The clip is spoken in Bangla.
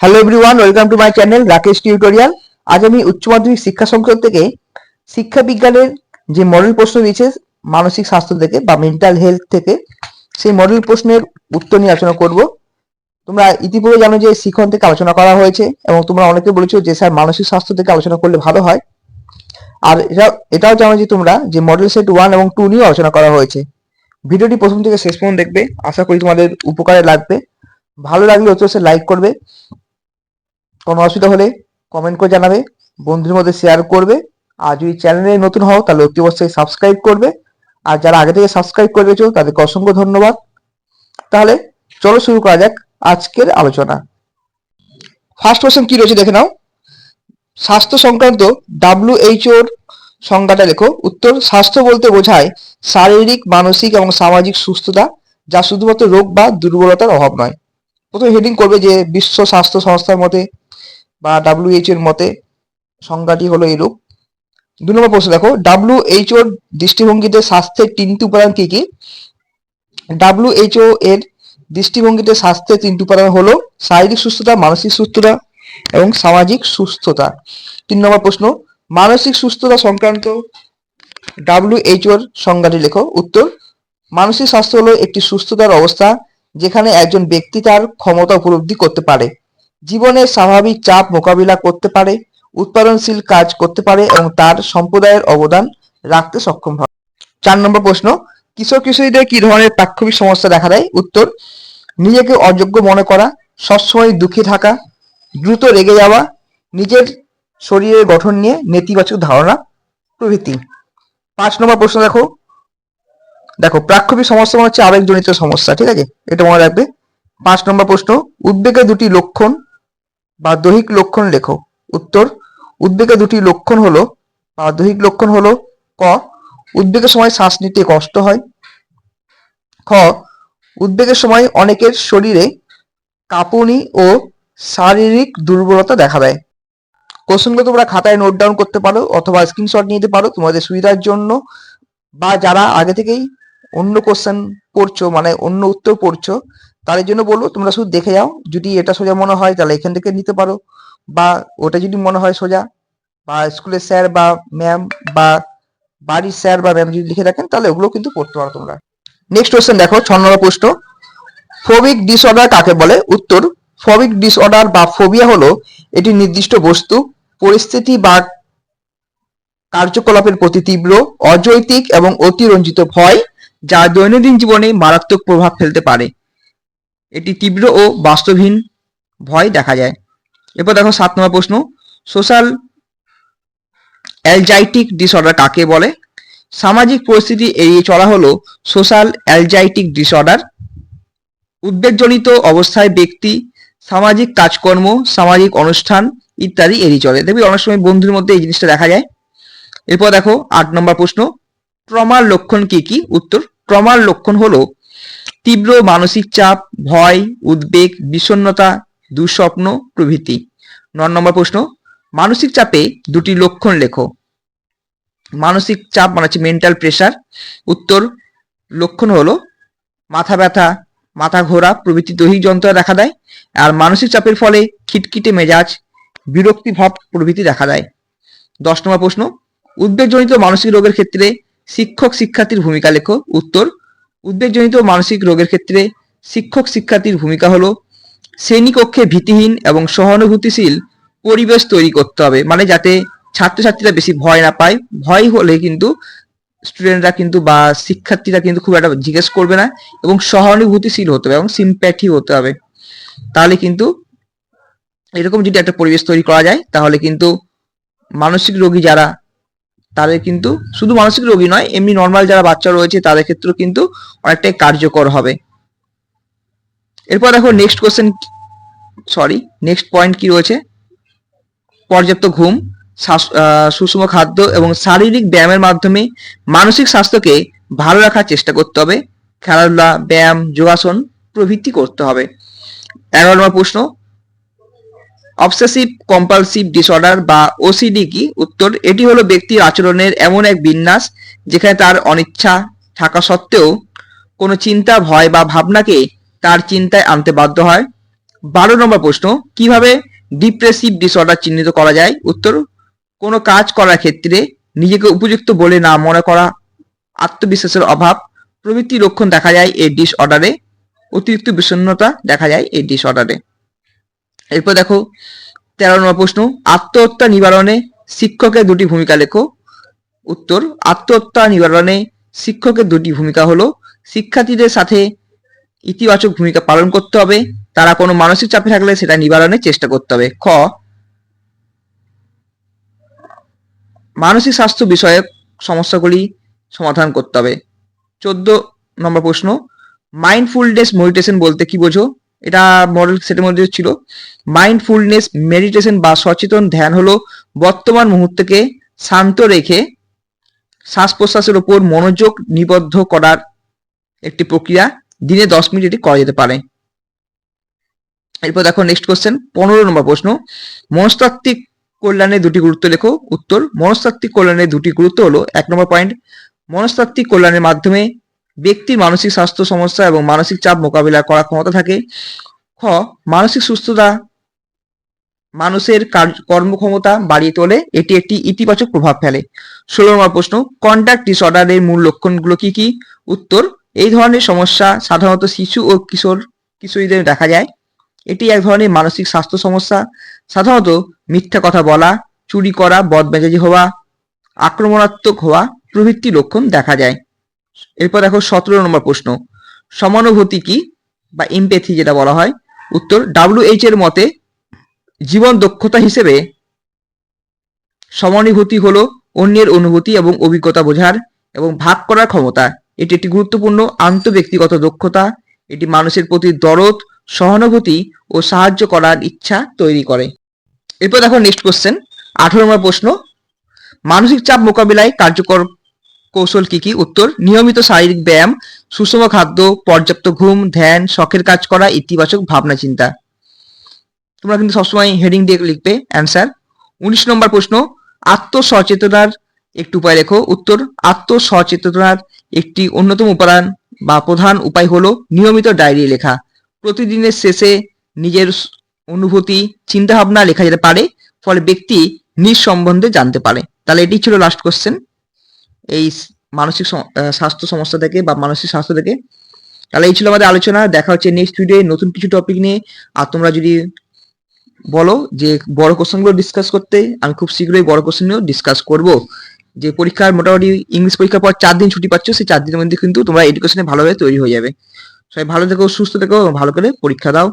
Hello everyone welcome to my channel Rakesh tutorial আজ আমি উচ্চ মাধ্যমিক শিক্ষা সংসদ থেকে শিক্ষা বিজ্ঞানের যে মডেল প্রশ্ন দিয়েছে, মানসিক স্বাস্থ্য থেকে বা মেন্টাল হেলথ থেকে, সেই মডেল প্রশ্নের উত্তর নিয়ে আলোচনা করব। তোমরা ইতিপূর্বে জানো যে শিখন থেকে আলোচনা করা হয়েছে এবং তোমরা অনেকে বলেছ যে স্যার মানসিক স্বাস্থ্য থেকে আলোচনা করলে ভালো হয়। আর এটা এটাও জানো যে তোমরা যে মডেল সেট ওয়ান এবং টু নিয়েও আলোচনা করা হয়েছে। ভিডিওটি প্রথম থেকে শেষ পর্যন্ত দেখবে, আশা করি তোমাদের উপকারে লাগবে। ভালো লাগলে অবশ্যই লাইক করবে। কোনো অসুবিধা হলে কমেন্ট করে জানাবে, বন্ধুদের মধ্যে শেয়ার করবে। আর যদি চ্যানেলে নতুন হও, তাহলে অতি অবশ্যই সাবস্ক্রাইব করবে। আর যারা আগে থেকে সাবস্ক্রাইব করে রেখেছো, তাদেরকে অসংখ্য ধন্যবাদ। তাহলে চলো শুরু করা যাক আজকের আলোচনা। ফার্স্ট কোশ্চেন কি রয়েছে দেখে নাও। স্বাস্থ্য সংক্রান্ত ডাব্লিউএইচওর সংজ্ঞাটা লেখো। উত্তর, স্বাস্থ্য বলতে বোঝায় শারীরিক, মানসিক এবং সামাজিক সুস্থতা, যা শুধুমাত্র রোগ বা দুর্বলতার অভাব নয়। প্রথমে হেডিং করবে যে বিশ্ব স্বাস্থ্য সংস্থার মতে বা ডাব্লিউএইচ এর মতে সংজ্ঞাটি হলো এরূপ দু নম্বর প্রশ্ন, দেখো ডাব্লিউএইচও এর দৃষ্টিভঙ্গিতে স্বাস্থ্যের তিনটি উপাদান কি কি? ডাব্লিউএইচও এর দৃষ্টিভঙ্গিতে স্বাস্থ্যের তিনটি উপাদান হলো শারীরিক সুস্থতা, মানসিক সুস্থতা এবং সামাজিক সুস্থতা। তিন নম্বর প্রশ্ন, মানসিক সুস্থতা সংক্রান্ত ডাব্লিউএইচও এর সংজ্ঞাটি লেখো। উত্তর, মানসিক স্বাস্থ্য হলো একটি সুস্থতার অবস্থা যেখানে একজন ব্যক্তি তার ক্ষমতা উপলব্ধি করতে পারে। জীবনের স্বাভাবিক চাপ মোকাবিলা করতে পারে, উৎপাদনশীল কাজ করতে পারে এবং তার সম্প্রদায়ের অবদান রাখতে সক্ষম হয়। চার নম্বর প্রশ্ন কিশোর কিশোরীদের কি ধরনের প্রাক্ষবিক সমস্যা দেখা দেয়? উত্তর, নিজেকে অযোগ্য মনে করা, সবসময় দুঃখী থাকা, দ্রুত রেগে যাওয়া, নিজের শরীরের গঠন নিয়ে নেতিবাচক ধারণা প্রভৃতি। পাঁচ নম্বর প্রশ্ন দেখো। দেখো প্রাক্ষবিক সমস্যা মানে হচ্ছে আবেগজনিত সমস্যা, ঠিক আছে? এটা মনে রাখবে। পাঁচ নম্বর প্রশ্ন উদ্বেগের দুটি লক্ষণ বা দৈহিক লক্ষণ লেখো। উত্তর উদ্বেগের দুটি লক্ষণ হলো, বা দৈহিক লক্ষণ হলো, ক, উদ্বেগের সময় শ্বাস নিতে কষ্ট হয়। খ, উদ্বেগের সময় অনেকের শরীরে কাঁপুনি ও শারীরিক দুর্বলতা দেখা দেয়। কোশ্চেনগুলো তোমরা খাতায় নোট ডাউন করতে পারো অথবা স্ক্রিনশট নিতে পারো তোমাদের সুবিধার জন্য, বা যারা আগে থেকেই অন্য কোশ্চেন পড়ছো মানে অন্য উত্তর পড়ছো তাদের জন্য বলব, তোমরা শুধু দেখে যাও। যদি এটা সোজা মনে হয়, তাহলে এখান থেকে নিতে পারো। বা ওটা যদি মনে হয় সোজা, বা স্কুলের স্যার বা ম্যাম বা বাড়ির স্যার বা ম্যাম যদি লিখে রাখেন তাহলে ওগুলো কিন্তু পড়তে পারো তোমরা। নেক্সট কোয়েশ্চেন দেখো, ছ নম্বর প্রশ্ন। ফোবিক ডিসঅর্ডার কাকে বলে? উত্তর ফোবিক ডিসঅর্ডার বা ফোবিয়া হলো এটি নির্দিষ্ট বস্তু, পরিস্থিতি বা কার্যকলাপের প্রতি তীব্র, অযৌক্তিক এবং অতিরঞ্জিত ভয়, যা দৈনন্দিন জীবনে মারাত্মক প্রভাব ফেলতে পারে। এটি তীব্র ও বাস্তবহীন ভয় দেখা যায়। এরপর দেখো সাত নম্বর প্রশ্ন সোশ্যাল অ্যালজাইটিক ডিসঅর্ডার কাকে বলে? সামাজিক পরিস্থিতি এড়িয়ে চলা হলো সোশ্যাল অ্যালজাইটিক ডিসঅর্ডার উদ্বেগজনিত অবস্থায় ব্যক্তি, সামাজিক কাজকর্ম, সামাজিক অনুষ্ঠান ইত্যাদি এড়িয়ে চলে। দেখবি অনেক সময় বন্ধুর মধ্যে এই জিনিসটা দেখা যায়। এরপর দেখো আট নম্বর প্রশ্ন, ট্রমার লক্ষণ কি কি? উত্তর, ট্রমার লক্ষণ হলো তীব্র মানসিক চাপ, ভয়, উদ্বেগ, বিষণ্ণতা, দুঃস্বপ্ন প্রভৃতি। ন নম্বর প্রশ্ন, মানসিক চাপে দুটি লক্ষণ লেখো। মানসিক চাপ মানে হচ্ছে মেন্টাল প্রেশার উত্তর লক্ষণ হলো মাথা ব্যথা, মাথা ঘোরা প্রভৃতি দৈহিক যন্ত্রণা দেখা দেয়, আর মানসিক চাপের ফলে খিটখিটে মেজাজ, বিরক্তি ভাব প্রভৃতি দেখা দেয়। দশ নম্বর প্রশ্ন, উদ্বেগজনিত মানসিক রোগের ক্ষেত্রে শিক্ষক শিক্ষার্থীর ভূমিকা লেখো। উত্তর উদ্বেগজনিত মানসিক রোগের ক্ষেত্রে শিক্ষক শিক্ষার্থীর ভূমিকা হলো শ্রেণীকক্ষে ভীতিহীন এবং সহানুভূতিশীল পরিবেশ তৈরি করতে হবে মানে যাতে ছাত্রছাত্রীরা বেশি ভয় না পায়। ভয় হলে কিন্তু স্টুডেন্টরা কিন্তু বা শিক্ষার্থীরা কিন্তু খুব একটা জিজ্ঞেস করবে না এবং সহানুভূতিশীল হতে হবে এবং সিম্প্যাথি হতে হবে। তাহলে কিন্তু এরকম যদি একটা পরিবেশ তৈরি করা যায়, তাহলে কিন্তু মানসিক রোগী যারা তাদের কিন্তু শুধু মানসিক রোগী নয়, এমনি নর্মাল যারা বাচ্চা রয়েছে তাদের ক্ষেত্রেও কিন্তু অনেকটাই কার্যকর হবে। এরপর দেখো next question sorry next point কি রয়েছে? পর্যাপ্ত ঘুম সুষম খাদ্য এবং শারীরিক ব্যায়ামের মাধ্যমে মানসিক স্বাস্থ্যকে ভালো রাখার চেষ্টা করতে হবে। খেলাধুলা, ব্যায়াম, যোগাসন প্রভৃতি করতে হবে। এগারো নম্বর প্রশ্ন অবসেসিভ কম্পালসিভ ডিসঅর্ডার বা ওসিডি কি? উত্তর, এটি হলো ব্যক্তির আচরণের এমন এক বিন্যাস যেখানে তার অনিচ্ছা থাকা সত্ত্বেও কোনো চিন্তা, ভয় বা ভাবনাকে তার চিন্তায় আনতে বাধ্য হয়। বারো নম্বর প্রশ্ন, কীভাবে ডিপ্রেসিভ ডিসঅর্ডার চিহ্নিত করা যায়? উত্তর, কোনো কাজ করার ক্ষেত্রে নিজেকে উপযুক্ত বলে না মনে করা, আত্মবিশ্বাসের অভাব প্রভৃতি লক্ষণ দেখা যায় এই ডিসঅর্ডারে অতিরিক্ত বিষণ্ণতা দেখা যায় এই ডিসঅর্ডারে এরপর দেখো, তেরো নম্বর প্রশ্ন, আত্মহত্যা নিবারণে শিক্ষকের দুটি ভূমিকা লেখো। উত্তর, আত্মহত্যা নিবারণে শিক্ষকের দুটি ভূমিকা হলো, শিক্ষার্থীদের সাথে ইতিবাচক ভূমিকা পালন করতে হবে, তারা কোনো মানসিক চাপে থাকলে সেটা নিবারণের চেষ্টা করতে হবে। খ, মানসিক স্বাস্থ্য বিষয়ক সমস্যাগুলি সমাধান করতে হবে। চোদ্দ নম্বর প্রশ্ন, মাইন্ডফুলনেস মেডিটেশন বলতে কি বোঝো? এটা মডেল সেটের মধ্যে ছিল। মাইন্ডফুলনেস মেডিটেশন বা সচেতন ধ্যান হলো বর্তমান মুহূর্তকে শান্ত রেখে শ্বাস প্রশ্বাসের ওপর মনোযোগ নিবদ্ধ করার একটি প্রক্রিয়া দিনে দশ মিনিট এটি করা যেতে পারে। এরপর দেখো নেক্সট কোশ্চেন পনেরো নম্বর প্রশ্ন। মনস্তাত্ত্বিক কল্যাণের দুটি গুরুত্ব লেখো। উত্তর, মনস্তাত্ত্বিক কল্যাণের দুটি গুরুত্ব হলো, এক নম্বর পয়েন্ট মনস্তাত্ত্বিক কল্যাণের মাধ্যমে ব্যক্তির মানসিক স্বাস্থ্য সমস্যা এবং মানসিক চাপ মোকাবিলা করার ক্ষমতা থাকে। খ, মানসিক সুস্থতা মানুষের কর্মক্ষমতা বাড়িয়ে তোলে। এটি একটি ইতিবাচক প্রভাব ফেলে। ষোলো নম্বর প্রশ্ন কন্ডাক্ট ডিসঅর্ডারের মূল লক্ষণগুলো কি কি? উত্তর, এই ধরনের সমস্যা সাধারণত শিশু ও কিশোর, কিশোরীদের দেখা যায়। এটি এক ধরনের মানসিক স্বাস্থ্য সমস্যা। সাধারণত মিথ্যা কথা বলা, চুরি করা, বদমেজাজি হওয়া, আক্রমণাত্মক হওয়া প্রভৃতি লক্ষণ দেখা যায়। এরপর দেখো সতেরো নম্বর প্রশ্ন। সমানুভূতি কি বা এমপ্যাথি যেটা বলা হয়? উত্তর ডাব্লিউএইচ এর মতে জীবন দক্ষতা হিসেবে সমানুভূতি হলো অন্যের অনুভূতি এবং অভিজ্ঞতা বোঝার এবং ভাগ করার ক্ষমতা। এটি একটি গুরুত্বপূর্ণ আন্তঃব্যক্তিগত দক্ষতা। এটি মানুষের প্রতি দরদ, সহানুভূতি ও সাহায্য করার ইচ্ছা তৈরি করে। এরপর দেখো নেক্সট কোশ্চেন আঠারো নম্বর প্রশ্ন, মানসিক চাপ মোকাবিলায় কার্যকর কৌশল কি কি? উত্তর, নিয়মিত শারীরিক ব্যায়াম, সুষম খাদ্য, পর্যাপ্ত ঘুম, ধ্যান, শখের কাজ করা, ইতিবাচক ভাবনা চিন্তা। তোমরা কিন্তু সবসময় হেডিং দিয়ে লিখবে অ্যান্সার উনিশ নম্বর প্রশ্ন, আত্মসচেতনার একটি উপায় লেখো। উত্তর, আত্মসচেতনার একটি অন্যতম উপাদান বা প্রধান উপায় হলো নিয়মিত ডায়েরি লেখা। প্রতিদিনের শেষে নিজের অনুভূতি, চিন্তাভাবনা লেখা যেতে পারে, ফলে ব্যক্তি নিজ সম্বন্ধে জানতে পারে। তাহলে এটি ছিল লাস্ট কোশ্চেন এই মানসিক স্বাস্থ্য সমস্যা থেকে বা মানসিক স্বাস্থ্য থেকে। তাহলে এই ছিল আমাদের আলোচনা। দেখা হচ্ছে নেক্সট ভিডিও নতুন কিছু টপিক নিয়ে। আর তোমরা যদি বলো যে বড় কোশ্চেনগুলো ডিসকাস করতে, আমি খুব শীঘ্রই বড় কোশ্চেন নিয়েও ডিসকাস করব। যে পরীক্ষার মোটামুটি ইংলিশ পরীক্ষার পর চার দিন ছুটি পাচ্ছ, সেই চার দিনের মধ্যে কিন্তু তোমরা এডুকেশনে ভালোভাবে তৈরি হয়ে যাবে। সবাই ভালো থেকো, সুস্থ থেকো, ভালো করে পরীক্ষা দাও।